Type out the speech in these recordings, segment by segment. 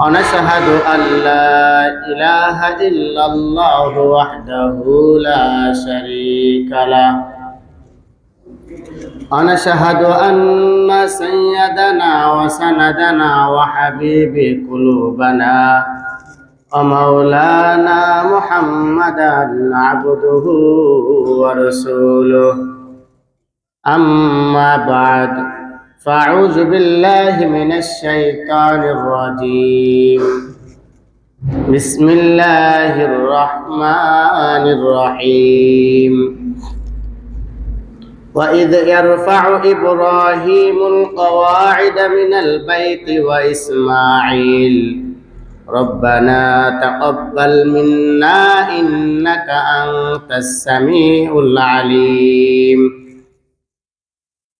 ونشهد أن لا إله إلا الله وحده لا شريك له. ونشهد أن سيدنا وسندنا وحبيب قلوبنا ومولانا محمدا عبده ورسوله. أما بعد فأعوذ بالله من الشيطان الرجيم. بسم الله الرحمن الرحيم. وإذ يرفع إبراهيم القواعد من البيت وإسماعيل ربنا تقبل منا إنك أنت السميع العليم.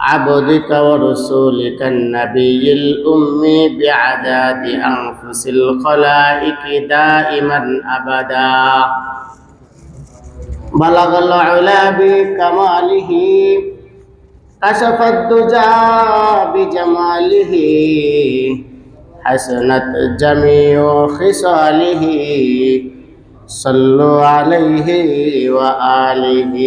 عبدك ورسولك النبي الأمي بعداد أنفس الخلائق دائما أبدا. بلغ العلا بكماله كشف الدجى بجماله حسنت جميع خصاله. صلوا عليه وآله.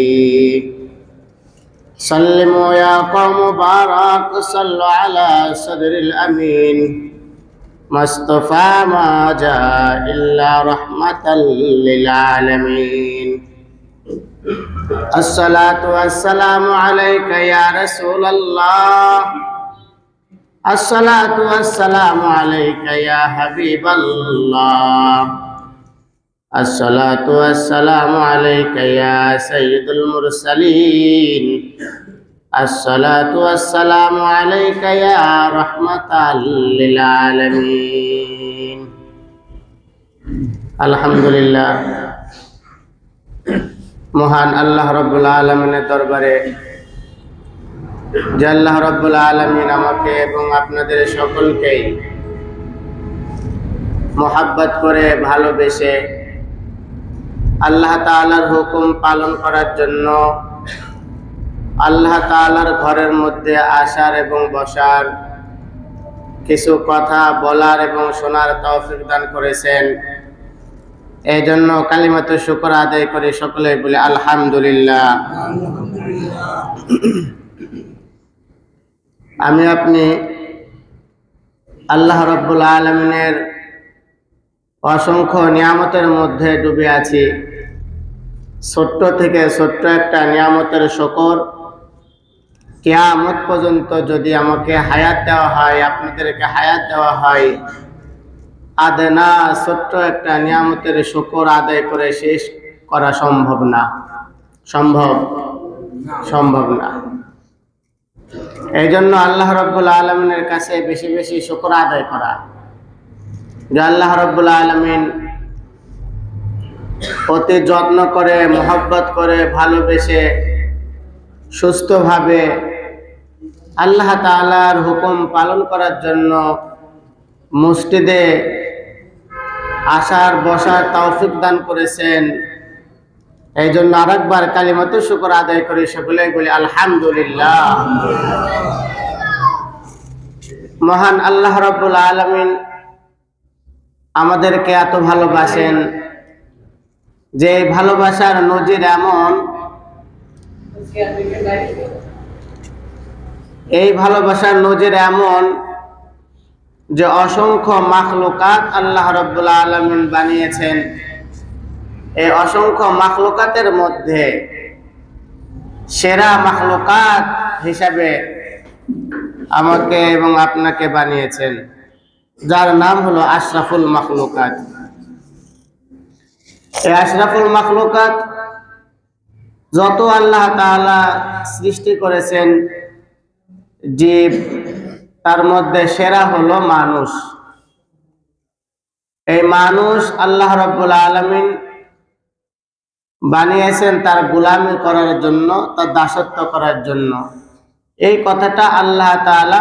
سلموا يا قوم بارك صلوا على صدر الأمين. ما اصطفى ما جاء إلا رحمة للعالمين. الصلاة والسلام عليك يا رسول الله. الصلاة والسلام عليك يا حبيب الله. الصلاة والسلام عليك يا سيد المرسلين الصلاة والسلام عليك يا رحمة للعالمين الحمد لله মহান আল্লাহ রব্বুল আলমিনের দরবারে যে আল্লাহ রব্বুল আলমিন আমাকে এবং আপনাদের সকলকেই মোহাব্বত করে ভালোবেসে আল্লাহ তালার হুকুম পালন করার জন্য আল্লাহ তালার ঘরের মধ্যে আসার এবং বসার কিছু কথা বলার এবং শোনার তৌফিক দান করেছেন। এই জন্য কালিমাত শুকর আদায় করে সকলে বলে আলহামদুলিল্লাহ। আমি আপনি আল্লাহ রব্বুল আলমিনের অসংখ্য নিয়ামতের মধ্যে ডুবে আছি। ছোট্ট থেকে ছোট্ট একটা নিয়ামতের শকর। কেয়ামত পর্যন্ত যদি আমাকে হায়াত দেওয়া হয়, আপনাদেরকে হায়াত দেওয়া হয়। আদনা ছোট্ট একটা নিয়ামতের শকর আদায় করে শেষ করা সম্ভব না। সম্ভব? সম্ভব না। এই জন্য আল্লাহ রব্বুল আলমিনের কাছে বেশি বেশি শকর আদায় করা। যে আল্লাহ রব্বুল আলমিন অতি যত্ন করে, মোহব্বত করে, ভালোবেসে, সুস্থভাবে আল্লাহ তালার হুকুম পালন করার জন্য মসজিদে আসার, বসার তৌফিক দান করেছেন। এই জন্য আরেকবার কালিমত শুকর আদায় করে সকলেই বলি, আলহামদুলিল্লাহ। মহান আল্লাহ রব্বুল আলমিন আমাদেরকে এত ভালোবাসেন। যে ভালোবাসার নজির এমন। এই ভালোবাসার নজির এমন যে অসংখ্য মাখলুকাত আল্লাহ রব্বুল আলমিন বানিয়েছেন। এই অসংখ্য মাখলুকাতের মধ্যে সেরা মাখলুকাত হিসাবে আমাকে এবং আপনাকে বানিয়েছেন, যার নাম হলো আশরাফুল মাখলুকাত। আশরাফুল মাখলুকাত যত আল্লাহ তাআলা সৃষ্টি করেছেন জীব তার মধ্যে সেরা হলো মানুষ। এই মানুষ আল্লাহ রব্বুল আলমিন বানিয়েছেন তার গুলামি করার জন্য, তার দাসত্ব করার জন্য। এই কথাটা আল্লাহ তাআলা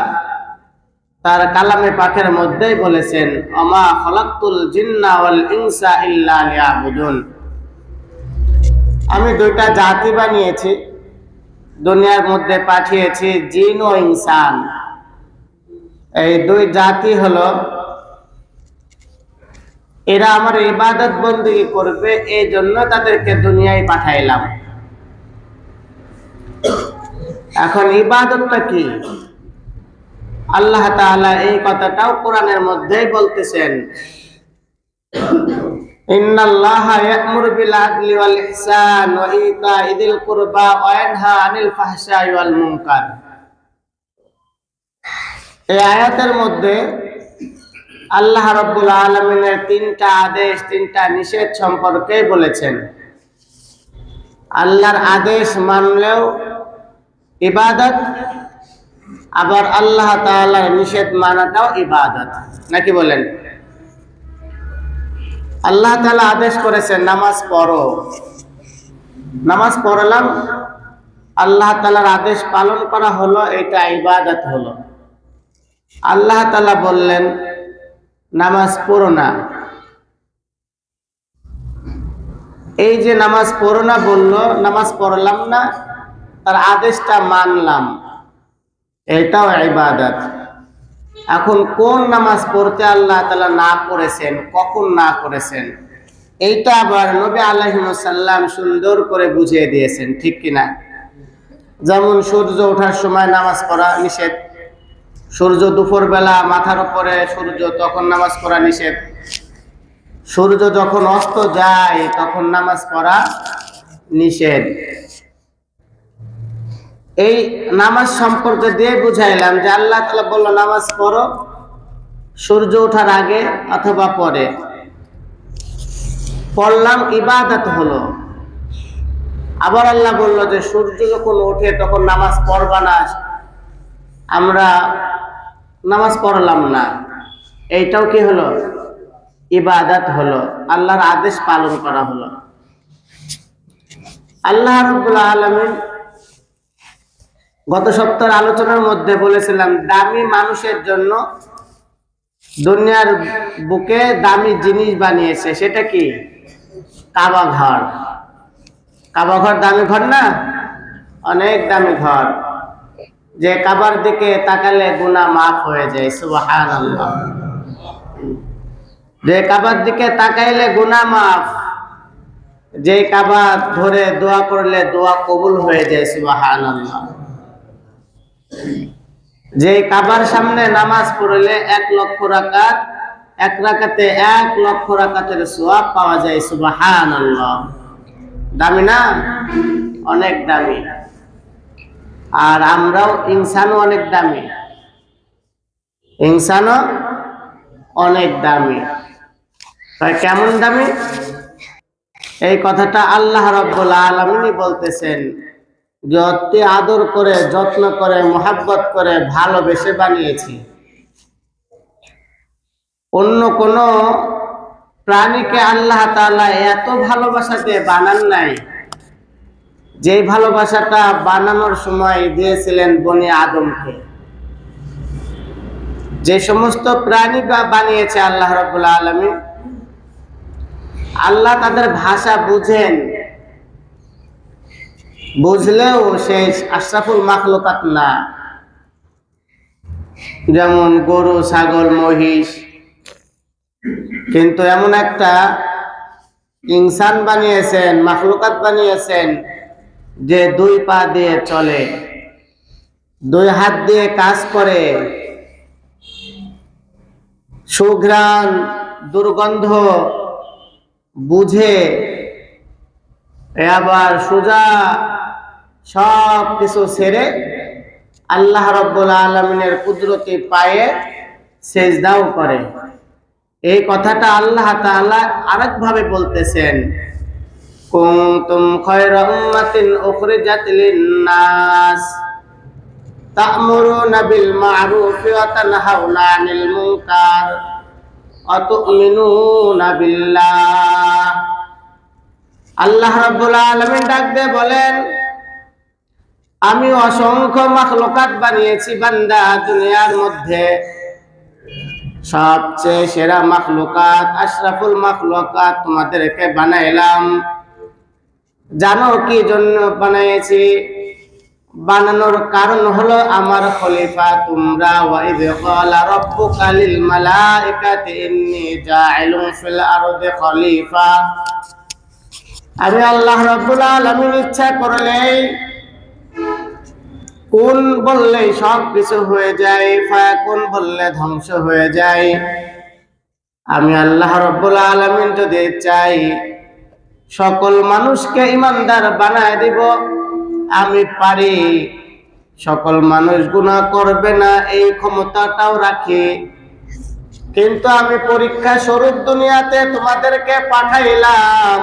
তার কালামে পাখের মধ্যেই বলেছেন, অমা খলাক্তুল জিন্না ওয়াল ইনসা ইল্লা লিয়াবুদুন। আমি দুইটা জাতি বানিয়েছি, দুনিয়ার মধ্যে পাঠিয়েছি জিন ও ইনসান। এই দুই জাতি হলো, এরা আমার ইবাদত বন্দী করবে, এই জন্য তাদেরকে দুনিয়ায় পাঠাইলাম। এখন ইবাদতটা কি? আল্লাহ তাআলা এই কথাটাও কোরআনের মধ্যেই বলতেছেন। এই আয়াতের মধ্যে আল্লাহ রাব্বুল আলামিনের তিনটা আদেশ, তিনটা নিষেধ সম্পর্কে বলেছেন। আল্লাহর আদেশ মানলেও ইবাদত আবার আল্লাহ তাআলার নিষেধ মানাটাও ইবাদত। নাকি বলেন? আল্লাহ তালা আদেশ করেছেন, নামাজ পড়ো। নামাজ পড়লাম, আল্লাহ তালার আদেশ পালন করা হলো, এটা ইবাদত হলো। আল্লাহ তালা বললেন, নামাজ পড়ো না। এই যে নামাজ পড়ো না বলল, নামাজ পড়লাম না, তার আদেশটা মানলাম। এটাও ইবাদত। এখন কোন নামাজ পড়তে আল্লাহ তালা না করেছেন, কখন না করেছেন? এইটা আবার নবী আলাইহিমসাল্লাম সুন্দর করে বুঝিয়ে দিয়েছেন, ঠিক কিনা? যেমন সূর্য ওঠার সময় নামাজ পড়া নিষেধ। সূর্য দুপুর বেলা মাথার উপরে সূর্য তখন নামাজ পড়া নিষেধ। সূর্য যখন অস্ত যায় তখন নামাজ পড়া নিষেধ। এই নামাজ সম্পর্কে দিয়ে বুঝাইলাম যে আল্লাহ তালা বলল, নামাজ পড়ো, সূর্য ওঠার আগে অথবা পরে। পড়লাম, ইবাদত হলো। আবার আল্লাহ বলল যে, সূর্য যখন ওঠে তখন নামাজ পড়বা না। আমরা নামাজ পড়লাম না। এইটাও কি হলো? ইবাদত হলো। আল্লাহর আদেশ পালন করা হলো। আল্লাহ রব্বুল আলমিন গত সপ্তাহের আলোচনার মধ্যে বলেছিলাম, দামি মানুষের জন্য দুনিয়ার বুকে দামি জিনিস বানিয়েছে, সেটা কি? কাবা ঘর। কাবা ঘর দামি ঘর না? অনেক দামি ঘর। যে কাবার দিকে তাকালে গুনাহ মাফ হয়ে যায়, সুবহানাল্লাহ। যে কাবার দিকে তাকাইলে গুনাহ মাফ, যে কাবা ধরে দোয়া করলে দোয়া কবুল হয়ে যায়, সুবহানাল্লাহ। যে কাবার সামনে নামাজ পড়লে এক লক্ষ রাকাত, এক রাকাতে এক লক্ষ রাকাতের সোয়াব পাওয়া যায় সুবাহান দামি না? অনেক দামি। আর আমরাও ইনসানও অনেক দামি। ইনসানও অনেক দামি। কেমন দামি? এই কথাটা আল্লাহ রব্বুল আলমিনই বলতেছেন। অতি আদর করে, যত্ন করে, মোহাব্বত করে ভালোবেসে বানিয়েছি। অন্য কোন প্রাণীকে আল্লাহ তাআলা এত ভালোবাসা দিয়ে বানান নাই। যে ভালোবাসাটা বানানোর সময় দিয়েছিলেন বনি আদমকে। যে সমস্ত প্রাণী বানিয়েছে আল্লাহ রবুল্লা আলমী আল্লাহ তাদের ভাষা বুঝেন। বুঝলেও সে আশরাফুল মাখলুকাত না। যেমন গরু, ছাগল, মহিষ। কিন্তু এমন একটা ইনসান বানিয়েছেন, মাখলুকাত বানিয়েছেন, যে দুই পা দিয়ে চলে, দুই হাত দিয়ে কাজ করে। সুঘ্রাণ, দুর্গন্ধ বুঝে আবার সোজা সব কিছু ছেড়ে আল্লাহ রব্বুল আলমিনের কুদরতি পায়ে সেজদাও করে। এই কথাটা আল্লাহ তাআলা আরেকভাবে বলতেছেন, কুনতুম খায়রা উম্মাতিন উখরিজাত লিন-নাস তা'মুরুনা বিল মা'রুফি ওয়া তানহাউনা আনিল মুনকার ওয়া তু'মিনুনা বিল্লাহ। আল্লাহ রাব্বুল আলামিন ডাক দিয়ে বলেন আমি অসংখ্য মাখলুকাত বানিয়েছি বান্দা দুনিয়ার মধ্যে। সবচেয়ে সেরা মাখলুকাত, আশরাফুল মাখলুকাত তোমাদেরকে বানাইলাম। জানো কি জন্য বানিয়েছি বানানোর কারণ হলো আমার খলিফা, তোমরা ওয়াইদ ক্বালা রাব্বুকা লিল মালাইকাতি ইন্নী জাইলুন ফিল আরদি খলিফা। আমি আল্লাহ রাব্বুল আলামিন ইচ্ছা করলেই কোন বললে সব কিছু হয়ে যায় ফায়াকুন বললে ধ্বংস হয়ে যায়। আমি আল্লাহ রব্বুল আলমিন যদি চাই, সকল মানুষকে ইমানদার বানায় দিব, আমি পারি। সকল মানুষ গুণা করবে না, এই ক্ষমতাটাও রাখি। কিন্তু আমি পরীক্ষা স্বরূপ দুনিয়াতে তোমাদেরকে পাঠাইলাম।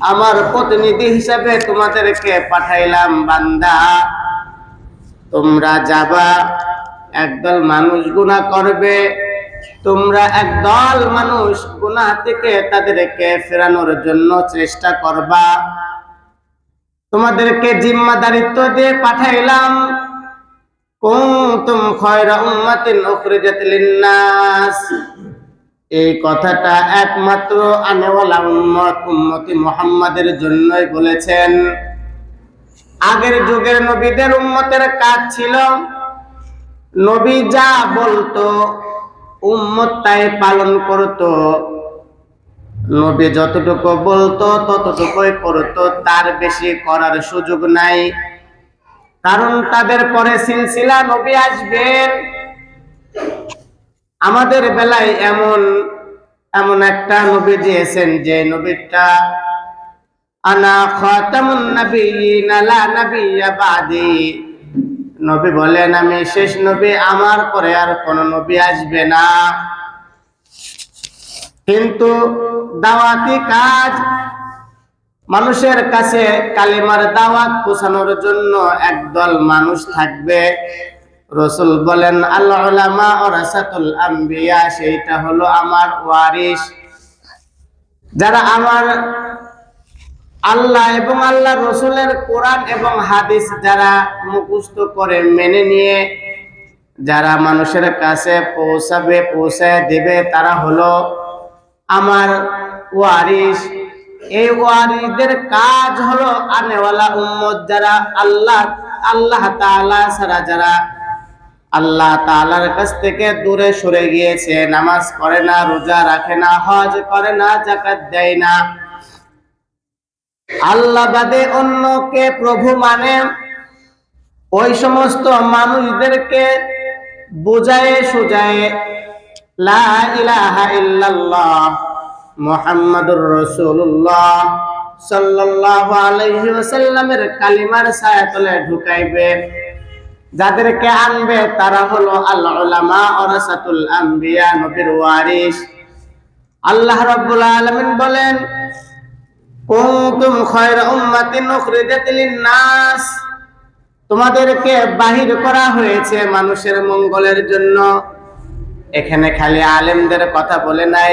আমার প্রতিনিধি হিসাবে তোমাদেরকে পাঠাইলাম, বান্দা। তোমরা যাবা, একদল মানুষ গুনাহ করবে। তোমরা একদল মানুষ গুনাহ থেকে তাদেরকে ফেরানোর জন্য চেষ্টা করবা। তোমাদেরকে জিম্মাদারিত্ব দিয়ে পাঠাইলাম। কুনতুম খায়রা উম্মাতিন উখরিজাত লিন-নাস। এই কথাটা একমাত্র আনেওয়ালা উম্মত মুহাম্মাদের জন্যই বলেছেন। আগের যুগের নবীদের উম্মতের কাজ ছিল, নবী যা বলতো, উম্মত তাই পালন করত। নবী যতটুকু বলতো, ততটুকুই করতো, তার বেশি করার সুযোগ নাই। কারণ তাদের পরে সিলসিলা নবী আসবেন। আমাদের বেলায় এমন এমন একটা নবী দিয়েছেন যে নবীটা, আনা খাতামুন নাবিয়িন, লা নাবিয়্যা বাদি। নবী বলেন, আমি শেষ নবী, আমার পরে আর কোন নবী আসবে না। কিন্তু দাওয়াতি কাজ, মানুষের কাছে কালিমার দাওয়াত পৌঁছানোর জন্য একদল মানুষ থাকবে। রসুল বলেন, আল্লাহ সেইটা হলো আমার ওয়ারিস যারা আমার আল্লাহ এবং আল্লাহ রসুলের কোরআন এবং হাদিস যারা মুখস্থ করে, মেনে নিয়ে যারা মানুষের কাছে পৌঁছাবে, পৌঁছায় দেবে, তারা হলো আমার ওয়ারিস এই ওয়ারিসদের কাজ হলো আনেওয়ালা উম্মত যারা আল্লাহ আল্লাহ তাআলা ছাড়া যারা আল্লাহ তাআলার কাছ থেকে দূরে সরে গিয়েছে, নামাজ পড়ে না, রোজা রাখে না, হজ করে না জাকাত দেয় না। আল্লাহ বাদে অন্যকে প্রভু মানে ওই সমস্ত মানুষদেরকে বুঝায় সুজায় লা ইলাহা ইল্লাল্লাহ ঢুকাইবে। যাদেরকে আনবে তারা হলো আল উলামা ওয়ারাসাতুল আম্বিয়া, নবীর ওয়ারিস আল্লাহ রাব্বুল আলামিন বলেন লিন-নাস। তোমাদেরকে বাহির করা হয়েছে মানুষের মঙ্গলের জন্য। এখানে খালি আলেমদের কথা বলে নাই।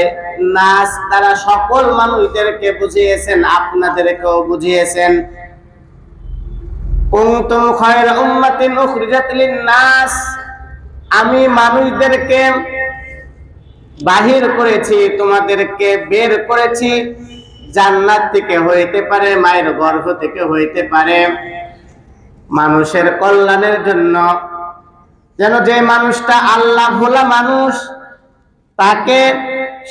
নাস তারা সকল মানুষদেরকে বুঝিয়েছেন, আপনাদেরকেও বুঝিয়েছেন। কুনতুম উম্মাতিন উখরিজাত লিন-নাস। আমি মানুষদেরকে বাহির করেছি, তোমাদেরকে বের করেছি। জান্নাত থেকে হইতে পারে, মায়ের গর্ভ থেকে হইতে পারে। মানুষের কল্যাণের জন্য যেন যে মানুষটা আল্লাহ ভোলা মানুষ, তাকে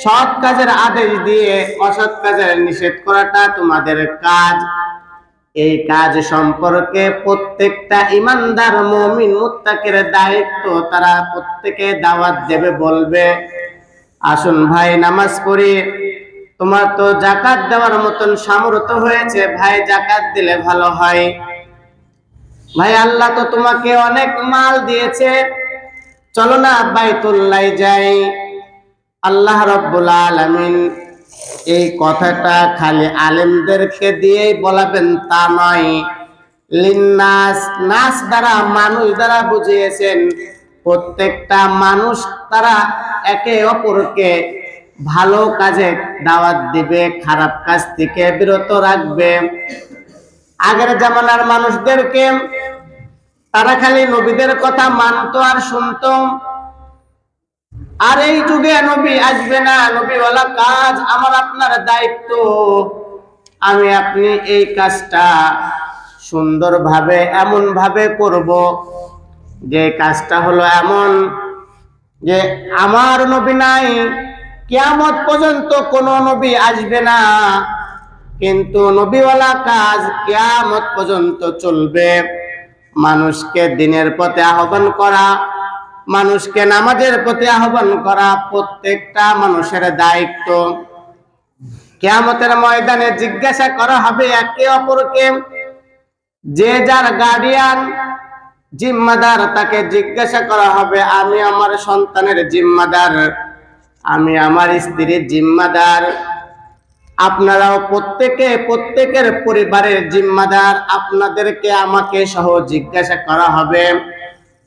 সৎ কাজের আদেশ দিয়ে অসৎ কাজের নিষেধ করাটা তোমাদের কাজ। এই কাজ সম্পর্কে প্রত্যেকটা ইমানদার মমিন মুত্তাকের দায়িত্ব তারা প্রত্যেকে দাওয়াত দেবে, বলবে। আসুন ভাই, নামাজ পড়ি। তোমার তো জাকাত দেওয়ার মতন সামর্থ্য হয়েছে, ভাই জাকাত দিলে ভালো হয়। ভাই, আল্লাহ তো তোমাকে অনেক মাল দিয়েছে। চলো না বাইতুল্লাহ যাই। আল্লাহ রব্বুল আলামিন এই কথাটা খালি আলেমদেরকে দিয়েই বলাবেন তা নয়। লিন্নাস, নাস দ্বারা মানুষ দ্বারা বুঝিয়েছেন, প্রত্যেকটা মানুষ তারা একে অপরকে ভালো কাজে দাওয়াত দিবে, খারাপ কাজ থেকে বিরত রাখবে। আগের জামানার মানুষদেরকে তারা খালি নবীদের কথা মানতো আর শুনতো। আর এই যুগে নবী আসবে না, নবীওয়ালা কাজ আমার আপনার দায়িত্ব। আমি আপনি এই কাজটা সুন্দরভাবে এমন ভাবে করব যে কাজটা হলো এমন যে আমার নবী নাই, কিয়ামত পর্যন্ত কোন নবী আসবে না। কিন্তু নবীওয়ালা কাজ কিয়ামত পর্যন্ত চলবে। মানুষকে দিনের পথে আহ্বান করা মানুষকে নামাজের প্রতি আহ্বান করা প্রত্যেকটা মানুষের দায়িত্ব। কেয়ামতের ময়দানে জিজ্ঞাসা করা হবে একে অপরকে, যে যার গার্ডিয়ান জিম্মাদার, তাকে জিজ্ঞাসা করা হবে, আমি আমার সন্তানের জিম্মাদার, আমি আমার স্ত্রীর জিম্মাদার। আপনারাও প্রত্যেকে, প্রত্যেকের পরিবারের জিম্মাদার। আপনাদেরকে আমাকে সহ জিজ্ঞাসা করা হবে।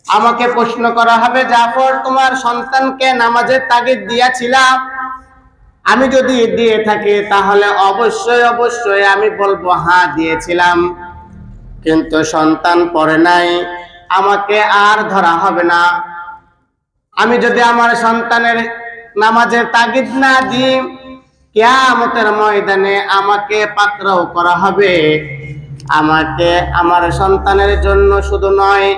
আমাকে প্রশ্ন করা হবে, জাফর, তোমার সন্তানকে নামাজের তাগিদ দিয়াছিলাম আমি যদি দিয়ে থাকি, তাহলে অবশ্যই অবশ্যই আমি বলব হ্যাঁ দিয়েছিলাম। কিন্তু সন্তান পড়ে নাই, আমাকে আর ধরা হবে না। আমি যদি আমার সন্তানের নামাজের তাগিদ না দিই, কেয়ামতের ময়দানে আমাকে পাকড়াও করা হবে। আমাকে, আমার সন্তানের জন্য শুধু নয়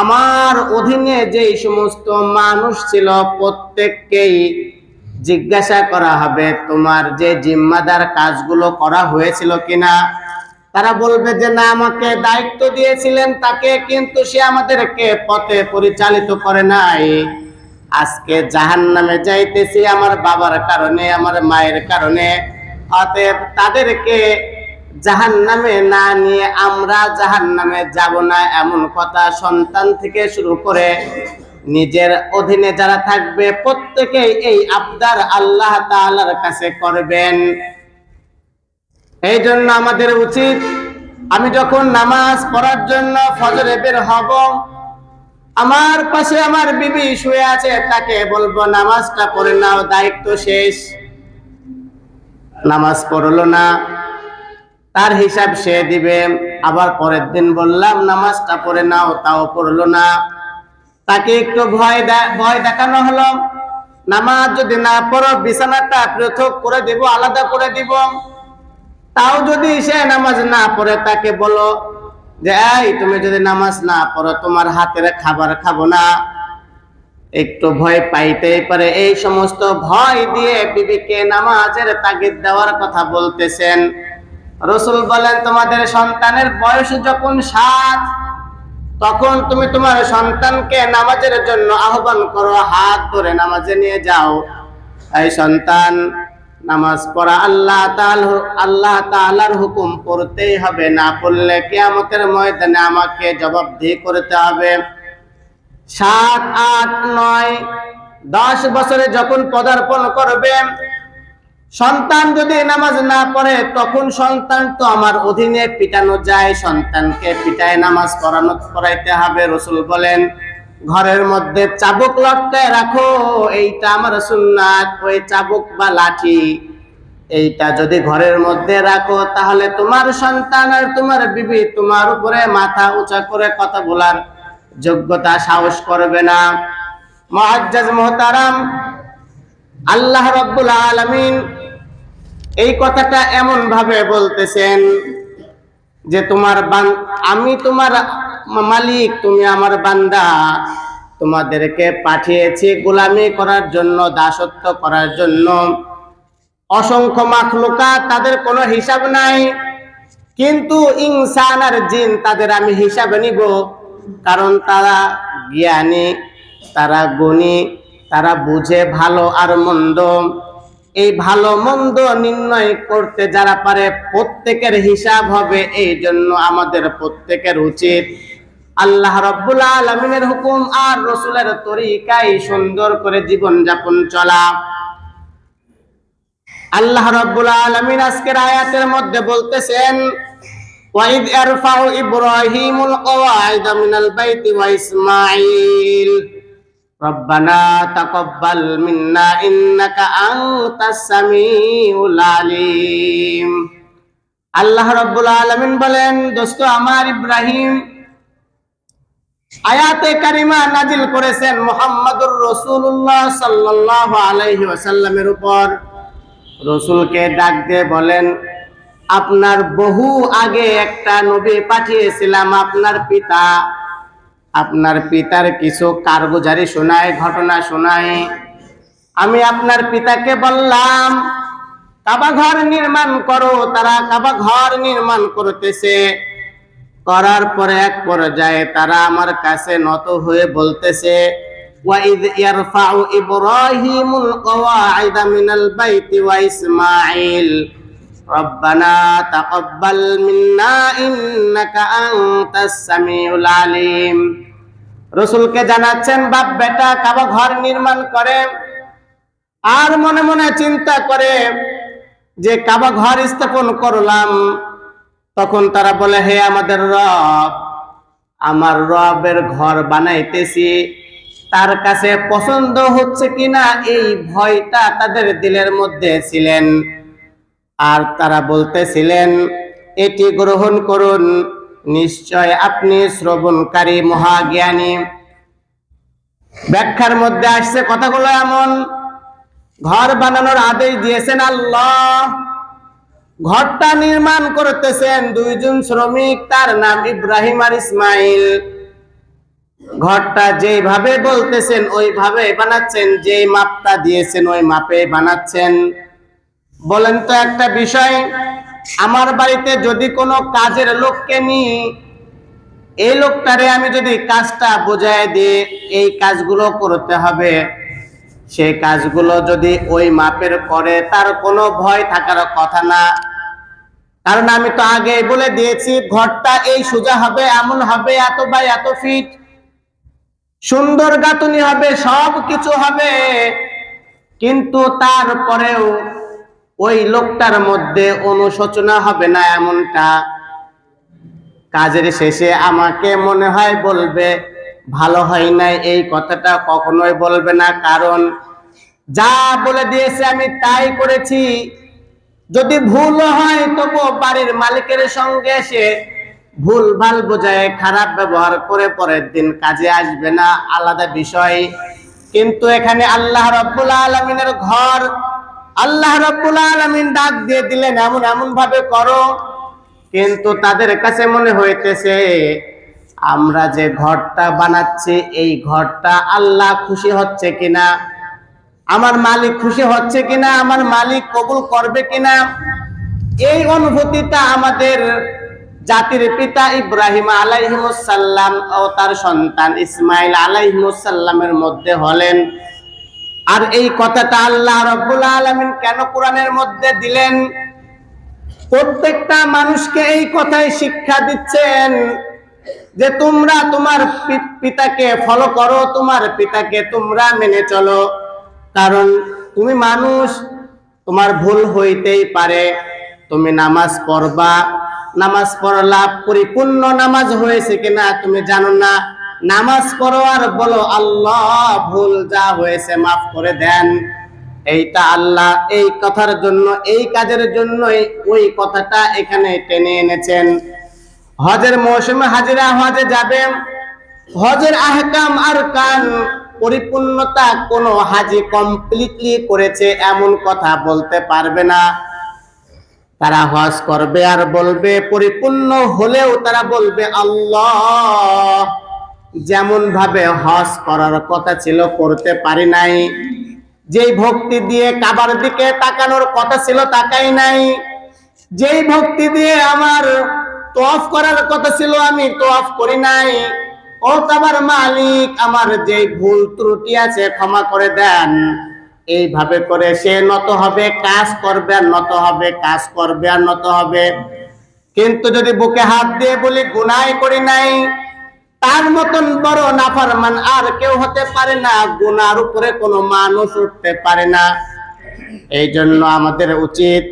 আমার অধীনে যেই সমস্ত মানুষ ছিল প্রত্যেককেই জিজ্ঞাসা করা হবে, তোমার যে জিম্মাদার কাজগুলো করা হয়েছিল কিনা? তারা বলবে যে, না, আমাকে দায়িত্ব দিয়েছিলেন, তাকে কিন্তু সে আমাদেরকে পথে পরিচালিত করে নাই। আজকে জাহান নামে যাইতেছি আমার বাবার কারণে, আমার মায়ের কারণে। অতএব তাদেরকে জাহান নামে না নিয়ে আমরা জাহান নামে যাব না এমন কথা সন্তান থেকে শুরু করে নিজের অধীনে যারা থাকবে প্রত্যেকেই এই আবদার আল্লাহ তাআলার কাছে করবেন। এই জন্য আমাদের উচিত, আমি যখন নামাজ পড়ার জন্য ফজরে বের হব, আমার পাশে আমার বিবি শুয়ে আছে, তাকে বলব, নামাজটা পড়ে নাও, দায়িত্ব শেষ। নামাজ পড়ল না তার হিসাব সে দিবে। আবার পরের দিন বললাম, নামাজটা পড়ে নাও, তাও পড়ল না। তাকে একটু ভয় ভয় দেখানো হলো। নামাজ যদি না পড়ো, বিছানাটা পৃথক করে দিব, আলাদা করে দিব। তাও যদি সে নামাজ না পড়ে, তাকে বলো যে, এই, তুমি যদি নামাজ না পড়ো, তোমার হাতের খাবার খাব না। একটু ভয় পাইতেই পারে। এই সমস্ত ভয় দিয়ে বিবিকে নামাজের তাগিদ দেওয়ার কথা বলতেছেন। রসুল বলেন, তোমাদের সন্তানের বয়স যখন সাত, তখন তুমি তোমার সন্তানকে নামাজের জন্য আহ্বান করো, হাত ধরে নামাজে নিয়ে যাও। এই সন্তান নামাজ পড়া আল্লাহ আল্লাহ তাআলার হুকুম পড়তেই হবে। না পড়লে কেয়ামতের ময়দানে আমাকে জবাবদিহি করতে হবে। সাত, আট, নয়, দশ বছরে যখন পদার্পণ করবে সন্তান যদি নামাজ না পড়ে, তখন সন্তান তো আমার অধীনে পিটানো যায়। সন্তানকে পিটায় নামাজ পড়ানো পড়াইতে হবে। রসুল বলেন, ঘরের মধ্যে চাবুক লটকায় রাখো, এইটা আমার সুন্নাত, ওই চাবুক বা লাঠি। এইটা যদি ঘরের মধ্যে রাখো, তাহলে তোমার সন্তান আর তোমার বিবি তোমার উপরে মাথা উঁচা করে কথা বলার যোগ্যতা, সাহস করবে না। মহাজ্জাজ মোহতারাম, আল্লাহ রব্বুল আলমিন এই কথাটা এমন ভাবে বলতেছেন যে তোমার আমি তোমার মালিক, তুমি আমার বান্দা। তোমাদেরকে পাঠিয়েছি গোলামি করার জন্য, দাসত্ব করার জন্য। অসংখ্য মাখলুকা তাদের কোনো হিসাব নাই। কিন্তু ইনসান আর জিন তাদের আমি হিসাবে নিব। কারণ তারা জ্ঞানী, তারা গুণী, তারা বুঝে ভালো আর মন্দ। এই ভালো মন্দ নির্ণয় করতে যারা পারে, প্রত্যেকের হিসাব হবে এই জন্য আমাদের প্রত্যেকের উচিত। আল্লাহ রব্বুল আলমিনের হুকুম আর রসুলের তরিকাই সুন্দর করে জীবন যাপন চলা। আল্লাহ রব্বুল আলমিন আজকের আয়াতের মধ্যে বলতেছেন, ওয়াইদ ইব্রাহিমুল কওয়াইদ মিনাল বাইতি ওয়া ইসমাঈল। ربنا تقبل منا إنك أنت السميع العليم আল্লাহ রব্বুল আলমিন বলেন দোস্ত আমার ইব্রাহিম আয়াতে কারিমা নাজিল করেছেন মোহাম্মদুর রসুল্লাহ সাল্লাহ আলাইহি ওয়াসাল্লামের উপর রসুলকে ডাক দিয়ে বলেন আপনার বহু আগে একটা নবী পাঠিয়েছিলাম আপনার পিতা আপনার পিতার কিছু কারগুজারি শোনায় ঘটনা শোনায় আমি আপনার পিতাকে বললাম কাবা ঘর নির্মাণ করো তারা কাবা ঘর নির্মাণ করতেছে করার পরে এক পর্যায়ে তারা আমার কাছে নত হয়ে বলতেছে وَإِذْ يَرْفَعُ إِبْرَاهِيمُ الْقَوَاعِدَ مِنَ الْبَيْتِ وَإِسْمَاعِيلُ رَبَّنَا تَقَبَّلْ مِنَّا إِنَّكَ أَنْتَ السَّمِيعُ الْعَلِيمُ রসুলকে জানাচ্ছেন, বাপ, বেটা কাবা ঘর নির্মাণ করে। আর মনে মনে চিন্তা করে যে কাবা ঘর স্থাপন করলাম, তখন তারা বলে, হে আমাদের রব, আমার রবের ঘর বানাইতেছি। তার কাছে পছন্দ হচ্ছে কিনা এই ভয়টা তাদের দিলের মধ্যে ছিলেন। আর তারা বলতেছিলেন, এটি গ্রহণ করুন। নিশ্চয় আপনি শ্রবণকারী মহাজ্ঞানী। ব্যাখ্যার মধ্যে আসছে কথাগুলো এমন, ঘর বানানোর আদেশ দিয়েছেন আল্লাহ। ঘরটা নির্মাণ করতেছেন দুইজন শ্রমিক, তার নাম ইব্রাহিম আর ইসমাইল। ঘরটা যেভাবে বলতেছেন, ওইভাবে বানাচ্ছেন যে মাপটা দিয়েছেন, ওই মাপে বানাচ্ছেন। বলেন তো একটা বিষয় আমার বাড়িতে যদি কোনো কাজের লোককে নিই এই লোকটারে আমি যদি কাজটা বোঝায় দিই এই কাজগুলো করতে হবে, সেই কাজগুলো যদি ওই মাপের করে, তার কোনো ভয় থাকার কথা না। কারণ আমি তো আগে বলে দিয়েছি, ঘরটা এই সোজা হবে, এমন হবে, এত বাই এত ফিট। সুন্দর গাতুনি হবে সব কিছু হবে। কিন্তু তারপরেও ওই লোকটার মধ্যে অনুশোচনা হবে না এমনটা। কাজের শেষে আমাকে মনে হয় বলবে, ভালো হয় নাই এই কথাটা কখনোই বলবে না, কারণ যা বলে দিয়েছে আমি তাই করেছি। যদি ভুল হয় তবু বাড়ির মালিকের সঙ্গে এসে ভুল ভালো বোঝায়, খারাপ ব্যবহার করে পরের দিন কাজে আসবে না, আলাদা বিষয়। কিন্তু এখানে আল্লাহ রব্বুল আলমিনের ঘর আল্লাহ রব্বুল আলমিন ডাক দিয়ে দিলেন, এমন এমন ভাবে করো। কিন্তু তাদের কাছে মনে হইতেছে, আমরা যে ঘরটা বানাচ্ছি, এই ঘরটা আল্লাহ খুশি হচ্ছে কিনা? আমার মালিক খুশি হচ্ছে কিনা? আমার মালিক কবুল করবে কিনা? এই অনুভূতিটা আমাদের জাতির পিতা ইব্রাহিম আলাইহিমুসাল্লাম ও তার সন্তান ইসমাইল আলাইহিমুসাল্লামের মধ্যে হলেন। আর এই কথাটা আল্লাহ রব্বুল আলমিন কেন কোরআনের মধ্যে দিলেন? প্রত্যেকটা মানুষকে এই কথাই শিক্ষা দিচ্ছেন যে তোমরা তোমার পিতাকে ফলো করো, তোমার পিতাকে তোমরা মেনে চলো। কারণ তুমি মানুষ, তোমার ভুল হইতেই পারে। তুমি নামাজ পড়বা, নামাজ পড়লা পরিপূর্ণ নামাজ হয়েছে কিনা তুমি জানো না। নামাজ পড়ো আর বলো, আল্লাহ, ভুল যা হয়েছে মাফ করে দেন। এইটা আল্লাহ এই কথার জন্য, এই কাজের জন্যই ওই কথাটা এখানে টেনে এনেছেন। হজের মৌসুমে হাজিরা হজে যাবে। হজের আহকাম আর কান পরিপূর্ণতা কোনো হাজি কমপ্লিটলি করেছে এমন কথা বলতে পারবে না। তারা হজ করবে আর বলবে, পরিপূর্ণ হলেও তারা বলবে, আল্লাহ যেমন ভাবে হজ করার কথা ছিল, করতে পারি নাই। যেই ভক্তি দিয়ে কাবার দিকে তাকানোর কথা ছিল, তাকাই নাই। যেই ভক্তি দিয়ে আমার তোয়াফ করার কথা ছিল, আমি তোয়াফ করি নাই। ও কাবার মালিক, আমার যে ভুল ত্রুটি আছে, ক্ষমা করে দেন। এইভাবে করে সে নত হবে, কাজ করবে আর নত হবে, কাজ করবে, আর নত হবে। কিন্তু যদি বুকে হাত দিয়ে বলি, গুনাই করি নাই তার মতন বড় নাফরমান আর কেউ হতে পারে না, গুনার উপরে কোনো মানুষ উঠতে পারে না। এই জন্য আমাদের উচিত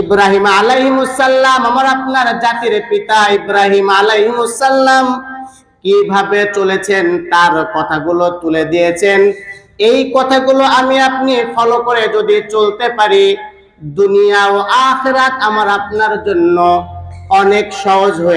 ইব্রাহিম আলাইহিমুসাল্লাম আমার আপনার জাতির পিতা ইব্রাহিম আলাইহিমুসাল্লাম কীভাবে চলেছেন, তার কথাগুলো তুলে দিয়েছেন। এই কথাগুলো আমি আপনি ফলো করে যদি চলতে পারি, দুনিয়া ও আখরাত আমার আপনার জন্য অনেক সহজ হয়ে